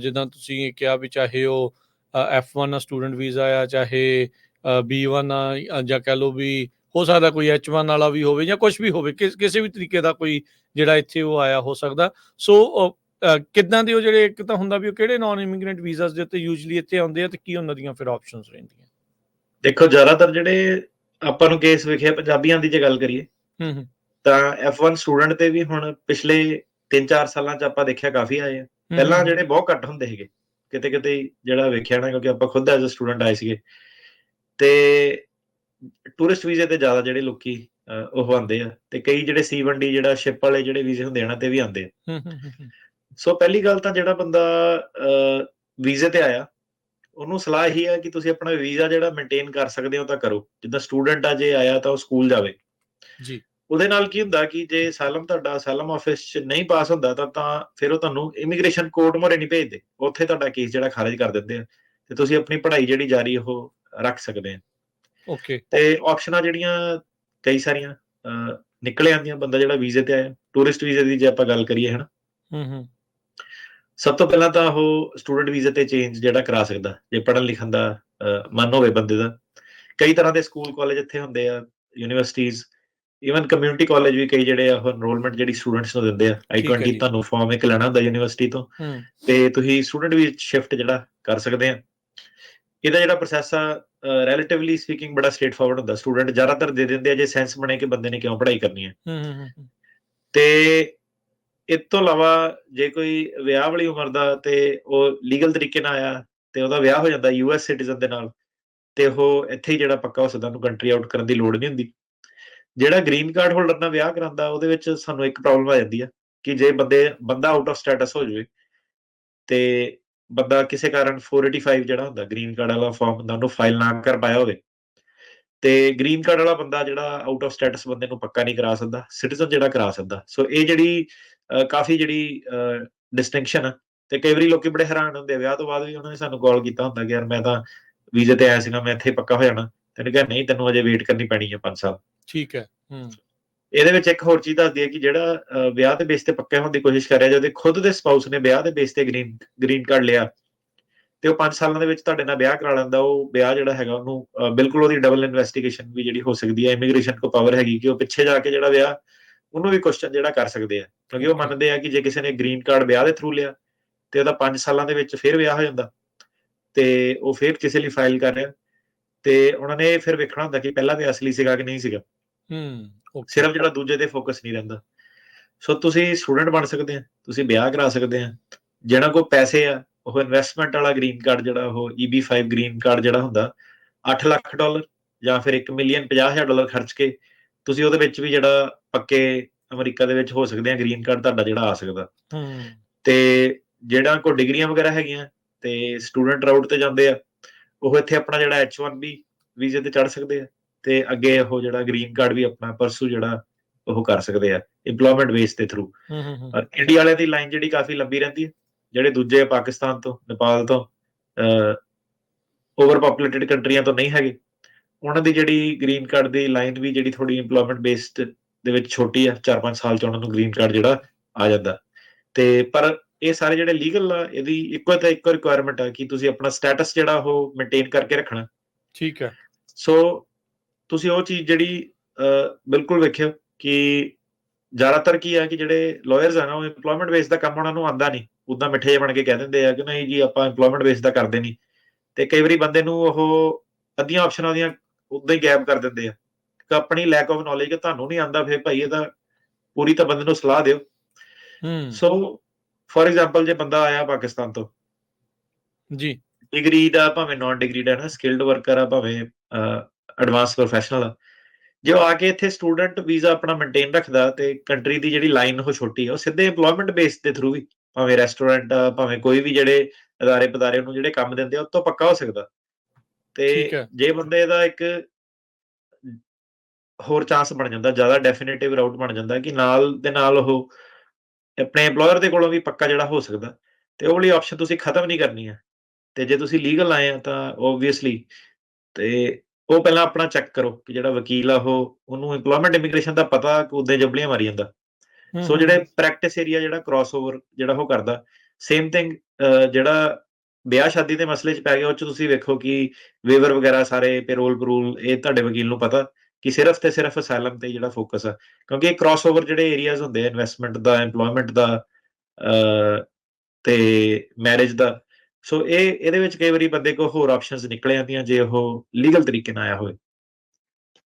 ਜਿੱਦਾਂ ਤੁਸੀਂ ਕਿਹਾ ਵੀ ਚਾਹੇ ਉਹ F1 ਆ ਸਟੂਡੈਂਟ ਵੀਜ਼ਾ ਆ ਚਾਹੇ B1 ਆ ਜਾਂ ਕਹਿ ਲਓ ਵੀ ਹੋ ਸਕਦਾ ਕੋਈ H1 ਵਾਲਾ ਵੀ ਹੋਵੇ ਜਾਂ ਕੁਝ ਵੀ ਹੋਵੇ ਕਿਸ- ਵੀ ਤਰੀਕੇ ਦਾ ਕੋਈ ਜਿਹੜਾ ਇੱਥੇ ਉਹ ਆਇਆ ਹੋ ਸਕਦਾ। ਸੋ ਕਿੱਦਾਂ ਦੇ ਉਹ ਜਿਹੜੇ ਇੱਕ ਤਾਂ ਹੁੰਦਾ ਵੀ ਉਹ ਕਿਹੜੇ ਨਾਨ ਇਮੀਗ੍ਰੈਂਟ ਵੀਜ਼ਾਸ ਦੇ ਉੱਤੇ ਯੂਜੂਲੀ ਇੱਥੇ ਆਉਂਦੇ ਆ ਤੇ ਕੀ ਉਹਨਾਂ ਦੀਆਂ ਫਿਰ ਆਪਸ਼ਨਸ ਰਹਿੰਦੀਆਂ? ਦੇਖੋ ਜ਼ਿਆਦਾਤਰ ਜਿਹੜੇ ਆਪਾਂ ਨੂੰ ਕੇਸ ਵਿਖੇ ਪੰਜਾਬੀਆਂ ਦੀ ਜੇ ਗੱਲ ਕਰੀਏ ਹੂੰ ਹੂੰ। ਤਾਂ F1 ਸਟੂਡੈਂਟ ਤੇ ਵੀ ਹੁਣ ਪਿਛਲੇ 3-4 ਸਾਲਾਂ ਚ ਆਪਾਂ ਦੇਖਿਆ ਕਾਫੀ ਆਏ ਆ। ਪਹਿਲਾਂ ਜਿਹੜੇ ਬਹੁਤ ਘੱਟ ਹੁੰਦੇ ਸੀਗੇ ਕਿਤੇ ਕਿਤੇ ਜਿਹੜਾ ਵੇਖਿਆ ਨਾ ਕਿਉਂਕਿ ਆਪਾਂ ਖੁਦ ਐਜ਼ ਅ ਸਟੂਡੈਂਟ ਆਏ ਸੀਗੇ। ਤੇ ਟੂਰਿਸਟ ਵੀਜ਼ੇ ਤੇ ਜ਼ਿਆਦਾ ਜਿਹੜੇ ਲੋਕੀ ਉਹ ਆਉਂਦੇ ਆ। ਤੇ ਕਈ ਜਿਹੜੇ C1D ਜਿਹੜਾ ਸ਼ਿਪ ਵਾਲੇ ਜਿਹੜੇ ਵੀਜ਼ੇ ਹੁੰਦੇ ਆ ਨਾ ਤੇ ਵੀ ਆਉਂਦੇ ਆ। ਸੋ ਪਹਿਲੀ ਗੱਲ ਤਾਂ ਜਿਹੜਾ ਬੰਦਾ ਵੀਜ਼ੇ ਤੇ ਆਇਆ ਉਹਨੂੰ ਸਲਾਹ ਇਹੀ ਹੈ ਕਿ ਤੁਸੀਂ ਆਪਣਾ ਵੀਜ਼ਾ ਜਿਹੜਾ ਮੇਨਟੇਨ ਕਰ ਸਕਦੇ ਹੋ ਤਾਂ ਕਰੋ। ਜਿੱਦਾਂ ਸਟੂਡੈਂਟ ਆ ਜੇ ਆਇਆ ਤਾਂ ਉਹ ਸਕੂਲ ਜਾਵੇ। ਜੀ। ਉਹਦੇ ਨਾਲ ਕੀ ਹੁੰਦਾ ਕਿ ਜੇ ਅਸਾਲਮ ਤੁਹਾਡਾ ਅਸਾਲਮ ਆਫਿਸ 'ਚ ਨਹੀਂ ਪਾਸ ਹੁੰਦਾ ਤਾਂ ਤਾਂ ਫਿਰ ਉਹ ਤੁਹਾਨੂੰ ਇਮੀਗ੍ਰੇਸ਼ਨ ਕੋਰਟ ਮੋਰੇ ਨਹੀਂ ਭੇਜਦੇ। ਉੱਥੇ ਤੁਹਾਡਾ ਕੇਸ ਜਿਹੜਾ ਖਾਰਜ ਕਰ ਦਿੰਦੇ ਆ। ਤੇ ਤੁਸੀਂ ਆਪਣੀ ਪੜ੍ਹਾਈ ਜਿਹੜੀ ਜਾਰੀ ਉਹ ਰੱਖ ਸਕਦੇ ਆ। ਓਕੇ ਤੇ ਆਪਸ਼ਨਾਂ ਜਿਹੜੀਆਂ ਕਈ ਸਾਰੀਆਂ ਨਿਕਲ ਆਉਂਦੀਆਂ। ਬੰਦਾ ਜਿਹੜਾ ਵੀਜ਼ੇ ਤੇ ਆਇਆ ਟੂਰਿਸਟ ਵੀਜ਼ੇ ਦੀ ਜੇ ਆਪਾਂ ਗੱਲ ਕਰੀਏ ਹਨਾ। ਹੂੰ ਹੂੰ। ਸਭ ਤੋਂ ਪਹਿਲਾਂ ਤਾਂ ਉਹ ਸਟੂਡੈਂਟ ਵੀਜ਼ੇ ਤੇ ਚੇਂਜ ਜਿਹੜਾ ਕਰਾ ਸਕਦਾ। ਜੇ ਪੜ੍ਹਨ ਲਿਖਣ ਦਾ ਮਨ ਹੋਵੇ ਬੰਦੇ ਦਾ। ਕਈ ਤਰ੍ਹਾਂ ਦੇ ਸਕੂਲ ਕਾਲਜ ਇੱਥੇ ਹੁੰਦੇ ਆ ਯੂਨੀਵਰਸਿਟੀਜ਼ ਇਵਨ ਕਮਿਊਨਿਟੀ ਕਾਲਜ ਵੀ ਕਈ ਜਿਹੜੇ ਆ ਐਨਰੋਲਮੈਂਟ ਜਿਹੜੀ ਸਟੂਡੈਂਟਸ ਨੂੰ ਦਿੰਦੇ ਆ ਠੀਕ ਹੈ I20 ਜੀ। ਤੁਹਾਨੂੰ ਫਾਰਮ ਇੱਕ ਲੈਣਾ ਹੁੰਦਾ ਯੂਨੀਵਰਸਿਟੀ ਤੋਂ। ਤੇ ਤੁਸੀਂ ਸਟੂਡੈਂਟ ਵੀ ਸ਼ਿਫਟ ਜਿਹੜਾ ਕਰ ਸਕਦੇ ਆ। ਇਹਦਾ ਜਿਹੜਾ ਪ੍ਰੋਸੈਸ ਆ ਰਿਲੇਟਿਵਲੀ ਸਪੀਕਿੰਗ ਬੜਾ ਸਟ੍ਰੇਟ ਫਾਰਵਰਡ ਹੁੰਦਾ। ਸਟੂਡੈਂਟ ਜ਼ਿਆਦਾਤਰ ਦੇ ਦਿੰਦੇ ਆ ਜੇ ਸੈਂਸ ਬਣੇ ਕਿ ਬੰਦੇ ਨੇ ਕਿਉਂ ਪੜ੍ਹਾਈ ਕਰਨੀ ਹੂੰ, ਤੇ ਇਸ ਤੋਂ ਇਲਾਵਾ ਜੇ ਕੋਈ ਵਿਆਹ ਵਾਲੀ ਉਮਰ ਦਾ ਤੇ ਉਹ ਲੀਗਲ ਤਰੀਕੇ ਨਾਲ ਆਇਆ ਤੇ ਉਹਦਾ ਵਿਆਹ ਹੋ ਜਾਂਦਾ ਯੂਐਸ ਸਿਟੀਜ਼ਨ ਦੇ ਨਾਲ ਤੇ ਉਹ ਇੱਥੇ ਹੀ ਜਿਹੜਾ ਪੱਕਾ ਹੋ ਸਕਦਾ ਉਹਨੂੰ ਕੰਟਰੀ ਆਊਟ ਕਰਨ ਦੀ ਲੋੜ ਨਹੀਂ ਹੁੰਦੀ। ਜਿਹੜਾ ਗ੍ਰੀਨ ਕਾਰਡ ਹੋਲਡਰ ਨਾਲ ਵਿਆਹ ਕਰਾਂਦਾ ਉਹਦੇ ਵਿੱਚ ਸਾਨੂੰ ਇੱਕ ਪ੍ਰੋਬਲਮ ਆ ਜਾਂਦੀ ਆ ਕਿ ਜੇ ਬੰਦੇ, ਬੰਦਾ ਆਊਟ ਆਫ ਸਟੇਟਸ ਹੋ ਜਾਵੇ ਤੇ ਬੰਦਾ ਕਿਸੇ ਕਾਰਨ 485 ਜਿਹੜਾ ਹੁੰਦਾ ਗ੍ਰੀਨ ਕਾਰਡ ਵਾਲਾ ਫਾਰਮ ਹੁੰਦਾ ਉਹਨੂੰ ਫਾਈਲ ਨਾ ਕਰ ਪਾਇਆ ਹੋਵੇ, ਤੇ ਗ੍ਰੀਨ ਕਾਰਡ ਵਾਲਾ ਬੰਦਾ ਜਿਹੜਾ ਆਊਟ ਆਫ ਸਟੇਟਸ ਬੰਦੇ ਨੂੰ ਪੱਕਾ ਨਹੀਂ ਕਰਾ ਸਕਦਾ ਸਿਟੀਜ਼ਨ ਜਿਹੜਾ ਕਰਾ ਸਕਦਾ। ਸੋ ਇਹ ਜਿਹੜੀ ਕਾਫੀ ਜਿਹੜੀ ਡਿਸਟਿੰਕਸ਼ਨ ਆ, ਤੇ ਕਈ ਵਾਰੀ ਲੋਕੀ ਬੜੇ ਹੈਰਾਨ ਹੁੰਦੇ ਆ। ਵਿਆਹ ਤੋਂ ਬਾਅਦ ਵੀ ਉਹਨਾਂ ਨੇ ਸਾਨੂੰ ਕਾਲ ਕੀਤਾ ਹੁੰਦਾ ਕਿ ਯਾਰ ਮੈਂ ਤਾਂ ਵੀਜ਼ੇ ਤੇ ਆਇਆ ਸੀਗਾ, ਮੈਂ ਇੱਥੇ ਪੱਕਾ ਹੋ ਜਾਣਾ। ਤੈਨੂੰ ਕਿਹਾ ਨਹੀਂ ਤੈਨੂੰ ਅਜੇ ਵੇਟ ਕਰਨੀ ਪੈਣੀ ਹੈ 5 ਸਾਲ। ਠੀਕ ਹੈ ਹੂੰ। ਇਹਦੇ ਵਿੱਚ ਇੱਕ ਹੋਰ ਚੀਜ਼ ਦੱਸਦੀ ਹੈ ਕਿ ਜਿਹੜਾ ਵਿਆਹ ਦੇ ਬੇਸ ਤੇ ਪੱਕੇ ਹੋਣ ਦੀ ਕੋਸ਼ਿਸ਼ ਕਰ ਰਿਹਾ ਜੇ ਉਹਦੇ ਖੁਦ ਦੇ ਸਪਾਊਸ ਨੇ ਵਿਆਹ ਦੇ ਬੇਸ ਤੇ ਗ੍ਰੀਨ ਗ੍ਰੀਨ ਕਾਰਡ ਲਿਆ ਤੇ ਉਹ 5 ਸਾਲਾਂ ਦੇ ਵਿੱਚ ਤੁਹਾਡੇ ਨਾਲ ਵਿਆਹ ਕਰਾ ਲੈਂਦਾ ਉਹ ਵਿਆਹ ਜਿਹੜਾ ਹੈਗਾ ਉਹਨੂੰ ਬਿਲਕੁਲ ਉਹਦੀ ਡਬਲ ਇਨਵੈਸਟੀਗੇਸ਼ਨ ਵੀ ਜਿਹੜੀ ਹੋ ਸਕਦੀ ਹੈ ਇਮੀਗ੍ਰੇਸ਼ਨ ਕੋ ਪਾਵਰ ਹੈਗੀ ਕਿ ਉਹ ਪਿੱਛੇ ਜਾ ਕੇ ਜਿਹੜਾ ਵਿਆਹ ਉਹਨੂੰ ਵੀ ਕੁਐਸਚਨ ਜਿਹੜਾ ਕਰ ਸਕਦੇ ਆ। ਕਿਉਂਕਿ ਉਹ. ਮੰਨਦੇ ਆ ਕਿ ਜੇ ਕਿਸੇ ਨੇ ਗ੍ਰੀਨ ਕਾਰਡ ਵਿਆਹ ਦੇ ਥਰੂ ਲਿਆ ਤੇ ਉਹਦਾ 5 ਸਾਲਾਂ ਦੇ ਵਿੱਚ ਫਿਰ ਵਿਆਹ ਹੋ ਜਾਂਦਾ ਤੇ ਉਹ ਫਿਰ ਕਿਸੇ ਲਈ ਫਾਈਲ ਕਰ ਰਿਹਾ। ਤੇ ਉਹਨਾਂ ਨੇ ਫਿਰ ਵੇਖਣਾ ਹੁੰਦਾ ਕਿ ਪਹਿਲਾਂ ਤੇ ਅਸਲੀ ਸੀਗਾ ਕਿ ਨਹੀਂ ਸੀਗਾ। ਹੂੰ ਸਿਰਫ ਜਿਹੜਾ ਦੂਜੇ ਤੇ ਫੋਕਸ ਨਹੀਂ ਰਹਿੰਦਾ। ਸੋ ਤੁਸੀਂ ਸਟੂਡੈਂਟ ਬਣ ਸਕਦੇ ਆ ਤੁਸੀਂ ਵਿਆਹ ਕਰਾ ਸਕਦੇ ਆ। ਜਿਹਨਾਂ ਕੋਲ ਪੈਸੇ ਆ ਉਹ ਇਨਵੈਸਟਮੈਂਟ ਵਾਲਾ ਗ੍ਰੀਨ ਕਾਰਡ ਜਿਹੜਾ ਉਹ EB5 ਗ੍ਰੀਨ ਕਾਰਡ ਜਿਹੜਾ ਹੁੰਦਾ 8 ਲੱਖ ਡਾਲਰ ਜਾਂ ਫਿਰ 1 ਮਿਲੀਅਨ 50000 ਡਾਲਰ ਖਰਚ ਕੇ ਤੁਸੀਂ ਉਹਦੇ ਵਿੱਚ ਵੀ ਜਿਹੜਾ ਪੱਕੇ ਅਮਰੀਕਾ ਦੇ ਵਿੱਚ ਹੋ ਸਕਦੇ ਆ ਗ੍ਰੀਨ ਕਾਰਡ ਤੁਹਾਡਾ ਜਿਹੜਾ ਆ ਸਕਦਾ। ਹੂੰ। ਤੇ ਜਿਹੜਾ ਕੋ ਡਿਗਰੀਆਂ ਵਗੈਰਾ ਹੈਗੀਆਂ ਤੇ ਸਟੂਡੈਂਟ ਰਾਊਟ ਤੇ ਜਾਂਦੇ ਆ ਉਹ ਇੱਥੇ ਆਪਣਾ ਜਿਹੜਾ H1B ਵੀਜ਼ੇ ਤੇ ਚੜ ਸਕਦੇ ਆ ਤੇ ਅੱਗੇ ਉਹ ਜਿਹੜਾ ਗ੍ਰੀਨ ਕਾਰਡ ਵੀ ਆਪਣਾ ਪਰਸੂ ਜਿਹੜਾ ਉਹ ਕਰ ਸਕਦੇ ਆ EMPLOYMENT ਬੇਸ ਦੇ ਥਰੂ ਇੰਡੀਆ ਵਾਲਿਆਂ ਦੀ ਲਾਈਨ ਜਿਹੜੀ ਕਾਫੀ ਲੰਬੀ ਰਹਿੰਦੀ ਹੈ ਜਿਹੜੇ ਦੂਜੇ ਪਾਕਿਸਤਾਨ ਤੋਂ ਨੇਪਾਲ ਤੋਂ ਓਵਰ ਪੋਪੂਲੇਟਿਡ ਕੰਟਰੀਆਂ ਤੋਂ ਨਹੀਂ ਹੈਗੇ ਉਹਨਾਂ ਦੀ ਜਿਹੜੀ ਗ੍ਰੀਨ ਕਾਰਡ ਦੀ ਲਾਈਨ ਵੀ ਜਿਹੜੀ ਥੋੜੀ EMPLOYMENT ਬੇਸਡ ਦੇ ਵਿੱਚ ਛੋਟੀ ਆ 4-5 ਸਾਲ ਚ ਉਹਨਾਂ ਨੂੰ ਗ੍ਰੀਨ ਕਾਰਡ ਜਿਹੜਾ ਆ ਜਾਂਦਾ। ਤੇ ਪਰ ਇਹ ਸਾਰੇ ਜਿਹੜੇ ਲੀਗਲ ਆ ਇਹਦੀ ਇੱਕੋ ਤੇ ਇੱਕੋ ਰਿਕੁਆਇਰਮੈਂਟ ਆ ਕਿ ਤੁਸੀਂ ਆਪਣਾ ਸਟੇਟਸ ਜਿਹੜਾ ਉਹ ਮੇਨਟੇਨ ਕਰਕੇ ਰੱਖਣਾ। ਠੀਕ ਹੈ। ਸੋ ਤੁਸੀਂ ਉਹ ਚੀਜ਼ ਜਿਹੜੀ ਬਿਲਕੁਲ ਵੇਖਿਓ ਕਿ ਜ਼ਿਆਦਾਤਰ ਕੀ ਆ ਕਿ ਜਿਹੜੇ ਲਾਇਰਸ ਆ ਨਾ ਉਹ EMPLOYMENT ਬੇਸ ਦਾ ਕੰਮ ਉਹਨਾਂ ਨੂੰ ਆਂਦਾ ਨਹੀਂ। ਉਦਾਂ ਮਿੱਠੇ ਜਿਹੇ ਬਣ ਕੇ ਕਹਿ ਦਿੰਦੇ ਆ ਕਿ ਨਹੀਂ ਜੀ ਆਪਾਂ EMPLOYMENT ਬੇਸ ਦਾ ਕਰਦੇ ਨਹੀਂ। ਤੇ ਕਈ ਵਾਰੀ ਬੰਦੇ ਨੂੰ ਉਹ ਅੱਧੀਆਂ ਆਪਸ਼ਨਾਂ ਦੀਆਂ ਉਦਾਂ ਹੀ ਗੈਪ ਕਰ ਦਿੰਦੇ ਆ। ਕਿ ਆਪਣੀ ਲੈਕ ਆਫ ਨੌਲੇਜ ਕਿ ਤੁਹਾਨੂੰ ਨਹੀਂ ਆਂਦਾ ਫਿਰ ਭਾਈ ਇਹਦਾ ਪੂਰੀ ਤਾਂ ਬੰਦੇ ਨੂੰ ਸਲਾਹ ਦਿਓ। ਹੂੰ। ਸੋ ਫੋਰ ਐਗਜ਼ਾਮਪਲ ਜੇ ਬੰਦਾ ਆਇਆ ਪਾਕਿਸਤਾਨ ਤੋਂ ਜੀ ਡਿਗਰੀ ਦਾ ਭਾਵੇਂ ਨਾਨ ਡਿਗਰੀ ਦਾ ਨਾ ਸਕਿਲਡ ਵਰਕਰ ਆ ਭਾਵੇਂ ਐਡਵਾਂਸ ਪ੍ਰੋਫੈਸ਼ਨਲ ਆ ਜੇ ਆ ਕੇ ਇੱਥੇ ਸਟੂਡੈਂਟ ਵੀਜ਼ਾ ਆਪਣਾ ਮੇਨਟੇਨ ਰੱਖਦਾ ਤੇ ਕੰਟਰੀ ਦੀ ਜਿਹੜੀ ਲਾਈਨ ਉਹ ਛੋਟੀ ਆ ਉਹ ਸਿੱਧੇ EMPLOYMENT ਬੇਸ ਦੇ ਥਰੂ ਵੀ ਭਾਵੇਂ ਰੈਸਟੋਰੈਂਟ ਭਾਵੇਂ ਕੋਈ ਵੀ ਜਿਹੜੇ ਅਦਾਰੇ ਪਦਾਰੇ ਉਹਨੂੰ ਜਿਹੜੇ ਕੰਮ ਦਿੰਦੇ ਆ ਉਹ ਤੋਂ ਪੱਕਾ ਹੋ ਸਕਦਾ ਤੇ। ਜੇ ਬੰਦੇ ਦਾ ਇੱਕ ਹੋਰ ਚਾਂਸ ਬਣ ਜਾਂਦਾ ਜ਼ਿਆਦਾ ਡੈਫੀਨਿਟਿਵ ਰਾਊਟ ਬਣ ਜਾਂਦਾ ਕਿ ਨਾਲ ਦੇ ਨਾਲ ਉਹ ਆਪਣੇ EMPLOYER ਦੇ ਕੋਲੋਂ ਵੀ ਪੱਕਾ ਜਿਹੜਾ ਹੋ ਸਕਦਾ ਤੇ ਉਹ ਵਾਲੀ ਆਪਸ਼ਨ ਤੁਸੀਂ ਖਤਮ ਨਹੀਂ ਕਰਨੀ ਹੈ। ਤੇ ਜੇ ਤੁਸੀਂ ਲੀਗਲ ਆਏ ਆ ਤਾਂ ਓਬਵੀਅਸਲੀ ਤੇ ਉਹ ਪਹਿਲਾਂ ਆਪਣਾ ਚੈੱਕ ਕਰੋ ਕਿ ਜਿਹੜਾ ਵਕੀਲ ਆ ਉਹ ਉਹਨੂੰ EMPLOYMENT ਇਮੀਗ੍ਰੇਸ਼ਨ ਦਾ ਪਤਾ ਕਿ ਉਦੋਂ ਜਬਲੀਆਂ ਮਾਰੀ ਜਾਂਦਾ। ਸੋ ਜਿਹੜੇ ਪ੍ਰੈਕਟਿਸ ਏਰੀਆ ਜਿਹੜਾ ਕ੍ਰਾਸਓਵਰ ਜਿਹੜਾ ਉਹ ਕਰਦਾ ਸੇਮ ਥਿੰਗ ਜਿਹੜਾ ਵਿਆਹ ਸ਼ਾਦੀ ਦੇ ਮਸਲੇ 'ਚ ਪੈ ਗਿਆ ਉਹ 'ਚ ਤੁਸੀਂ ਵੇਖੋ ਕਿ ਵੇਵਰ ਵਗੈਰਾ ਸਾਰੇ ਪੇਰੋਲ ਪਰੂਲ ਇਹ ਤੁਹਾਡੇ ਵਕੀਲ ਨੂੰ ਪਤਾ। ਕਿ ਸਿਰਫ ਤੇ ਸਿਰਫ ਅਸਾਈਲਮ ਤੇ ਜਿਹੜਾ ਫੋਕਸ ਆ ਕਿਉਂਕਿ ਇਹ ਕ੍ਰਾਸਓਵਰ ਜਿਹੜੇ ਏਰੀਆਜ਼ ਹੁੰਦੇ ਆ ਇਨਵੈਸਟਮੈਂਟ ਦਾ ਏਮਪਲੋਇਮੈਂਟ ਦਾ ਅ, ਤੇ ਮੈਰਿਜ ਦਾ ਸੋ ਇਹ ਇਹਦੇ ਵਿੱਚ ਕਈ ਵਾਰੀ ਬੰਦੇ ਕੋਲ ਹੋਰ ਆਪਸ਼ਨਸ ਨਿਕਲ ਜਾਂਦੀਆਂ ਜੇ ਉਹ ਲੀਗਲ ਤਰੀਕੇ ਨਾਲ ਆਇਆ ਹੋਵੇ।